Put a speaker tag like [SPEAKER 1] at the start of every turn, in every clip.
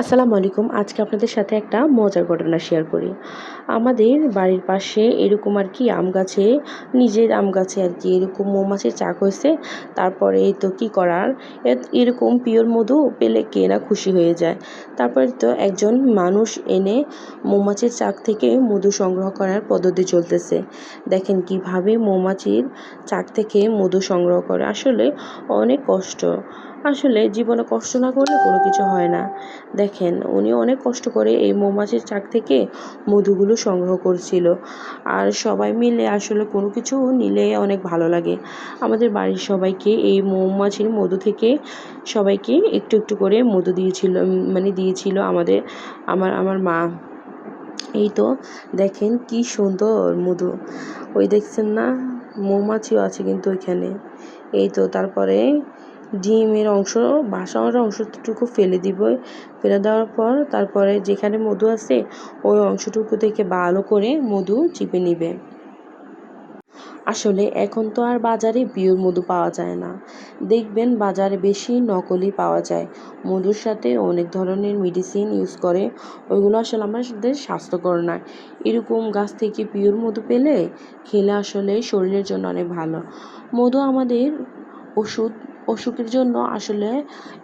[SPEAKER 1] আসসালামু আলাইকুম। আজকে আপনাদের সাথে একটা মজার ঘটনা শেয়ার করি। আমাদের বাড়ির পাশে এরকম আর কি আম গাছে, নিজের আম গাছে আর কি এরকম মৌমাছির চাক হয়েছে। তারপরে তো কী করার? এরকম পিওর মধু পেলে কে না খুশি হয়ে যায়? তারপরে তো একজন মানুষ এনে মৌমাছির চাক থেকে মধু সংগ্রহ করার পদ্ধতি চলতেছে। দেখেন কীভাবে মৌমাছির চাক থেকে মধু সংগ্রহ করে আসলে অনেক কষ্ট। আসলে জীবনে কষ্ট না করলে কোনো কিছু হয় না। দেখেন, উনি অনেক কষ্ট করে এই মৌমাছির চাক থেকে মধুগুলো সংগ্রহ করছিল। আর সবাই মিলে আসলে কোনো কিছু নিলে অনেক ভালো লাগে। আমাদের বাড়ির সবাইকে এই মৌমাছির মধু থেকে সবাইকে একটু একটু করে মধু দিয়েছিল মানে দিয়েছিল আমাদের, আমার আমার মা। এই তো, দেখেন কি সুন্দর মধু। ওই দেখছেন না, মৌমাছিও আছে কিন্তু ওইখানে। এই তো, তারপরে ডিমের অংশ, বাসার অংশটুকু ফেলে দিব। ফেলে দেওয়ার পর তারপরে যেখানে মধু আছে, ওই অংশটুকু থেকে ভালো করে মধু চিপে নিবে। আসলে এখন তো আর বাজারে পিওর মধু পাওয়া যায় না। দেখবেন বাজারে বেশি নকলি পাওয়া যায়। মধুর সাথে অনেক ধরনের মেডিসিন ইউজ করে। ওইগুলো আসলে আমাদের স্বাস্থ্যকর না এরকম গাছ থেকে পিওর মধু পেলে খেলে আসলে শরীরের জন্য অনেক ভালো। মধু আমাদের ওষুধ অসুখের জন্য আসলে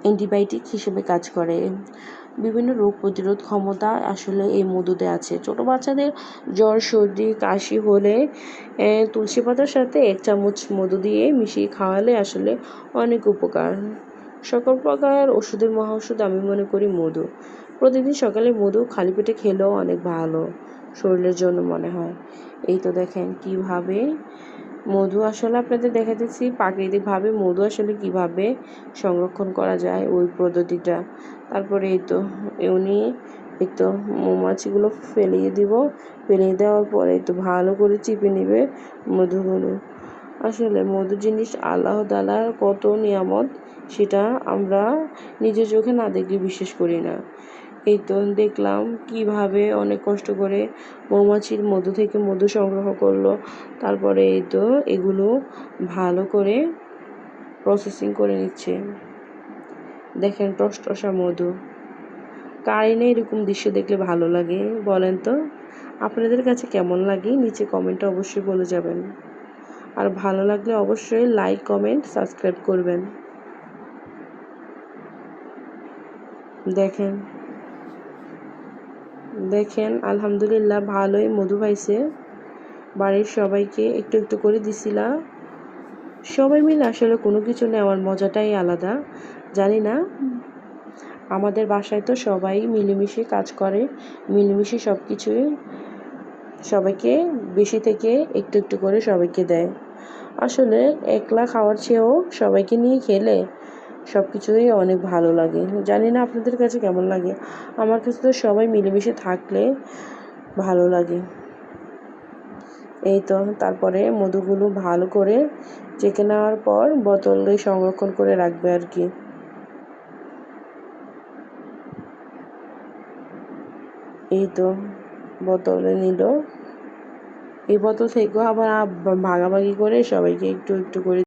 [SPEAKER 1] অ্যান্টিবায়োটিক হিসেবে কাজ করে। বিভিন্ন রোগ প্রতিরোধ ক্ষমতা আসলে এই মধুতে আছে। ছোটো বাচ্চাদের জ্বর, সর্দি, কাশি হলে তুলসী পাতার সাথে এক চামচ মধু দিয়ে মিশিয়ে খাওয়ালে আসলে অনেক উপকার। সকল প্রকার ওষুধের মহা ওষুধ আমি মনে করি মধু। প্রতিদিন সকালে মধু খালি পেটে খেলেও অনেক ভালো, শরীরের জন্য মনে হয়। এই তো দেখেন কীভাবে মধু আসলে আপনাদের দেখাতেছি, প্রাকৃতিকভাবে মধু আসলে কীভাবে সংরক্ষণ করা যায় ওই পদ্ধতিটা। তারপরে এই তো, উনি এই তো মৌমাছিগুলো ফেলিয়ে দিব, ফেলিয়ে দেওয়ার পরে তো ভালো করে চিপে নেবে মধুগুলো। আসলে মধু জিনিস আল্লাহ তালার কত নিয়ামত, সেটা আমরা নিজের চোখে না দেখলে বিশ্বাস করি না। এই তো দেখলাম, কীভাবে অনেক কষ্ট করে মৌমাছির মধু থেকে মধু সংগ্রহ করল। তারপরে এই তো এগুলো ভালো করে প্রসেসিং করে নিচ্ছে। দেখেন টসটসা মধু। কারিনে এরকম দৃশ্য দেখলে ভালো লাগে, বলেন তো? আপনাদের কাছে কেমন লাগে? নিচে কমেন্টে অবশ্যই বলে যাবেন। আর ভালো লাগলে অবশ্যই লাইক কমেন্ট সাবস্ক্রাইব করবেন। দেখেন দেখেন, আলহামদুলিল্লাহ ভালোই মধু পাইছে। বাড়ির সবাইকে একটু একটু করে দিছিলাম সবাই মিলে আসলে কোনো কিছু নেওয়ার মজাটাই আলাদা। জানি না, আমাদের বাসায় তো সবাই মিলেমিশে কাজ করে, মিলেমিশে সব কিছুই সবাইকে বেশি থেকে একটু একটু করে সবাইকে দেয়। আসলে একলা খাওয়ার চেয়েও সবাইকে নিয়ে খেলে সব কিছুই অনেক ভালো লাগে। জানি না আপনাদের কাছে কেমন লাগে। আমার কাছে তো সবাই মিলেমিশে থাকলে ভালো লাগে। এই তো, তারপরে মধুগুলো ভালো করে চেকে নেওয়ার পর বোতলে সংরক্ষণ করে রাখবে আর কি। এই তো, বোতলে নিল। এই বোতল থেকেও আবার ভাগাভাগি করে সবাইকে একটু একটু করে